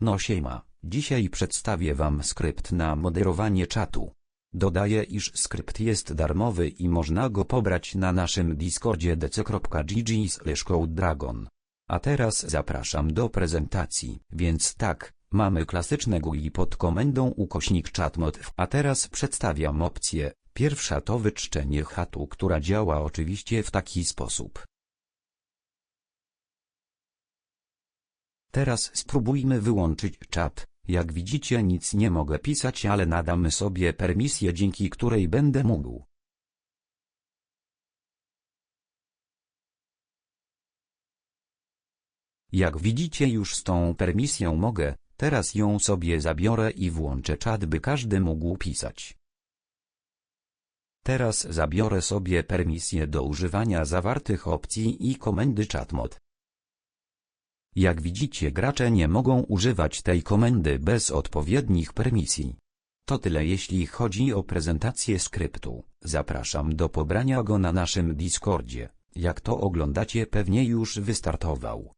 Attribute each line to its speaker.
Speaker 1: No siema, dzisiaj przedstawię wam skrypt na moderowanie czatu. Dodaję iż skrypt jest darmowy i można go pobrać na naszym discordzie dc.gg. A teraz zapraszam do prezentacji, więc tak, mamy klasyczne GUI pod komendą ukośnik chatmod, a teraz przedstawiam opcję, pierwsza to wyczczenie chatu, która działa oczywiście w taki sposób. Teraz spróbujmy wyłączyć czat. Jak widzicie nic nie mogę pisać, ale nadamy sobie permisję, dzięki której będę mógł. Jak widzicie już z tą permisją mogę, teraz ją sobie zabiorę i włączę czat, by każdy mógł pisać. Teraz zabiorę sobie permisję do używania zawartych opcji i komendy chatmod. Jak widzicie gracze nie mogą używać tej komendy bez odpowiednich permisji. To tyle jeśli chodzi o prezentację skryptu. Zapraszam do pobrania go na naszym Discordzie. Jak to oglądacie pewnie już wystartował.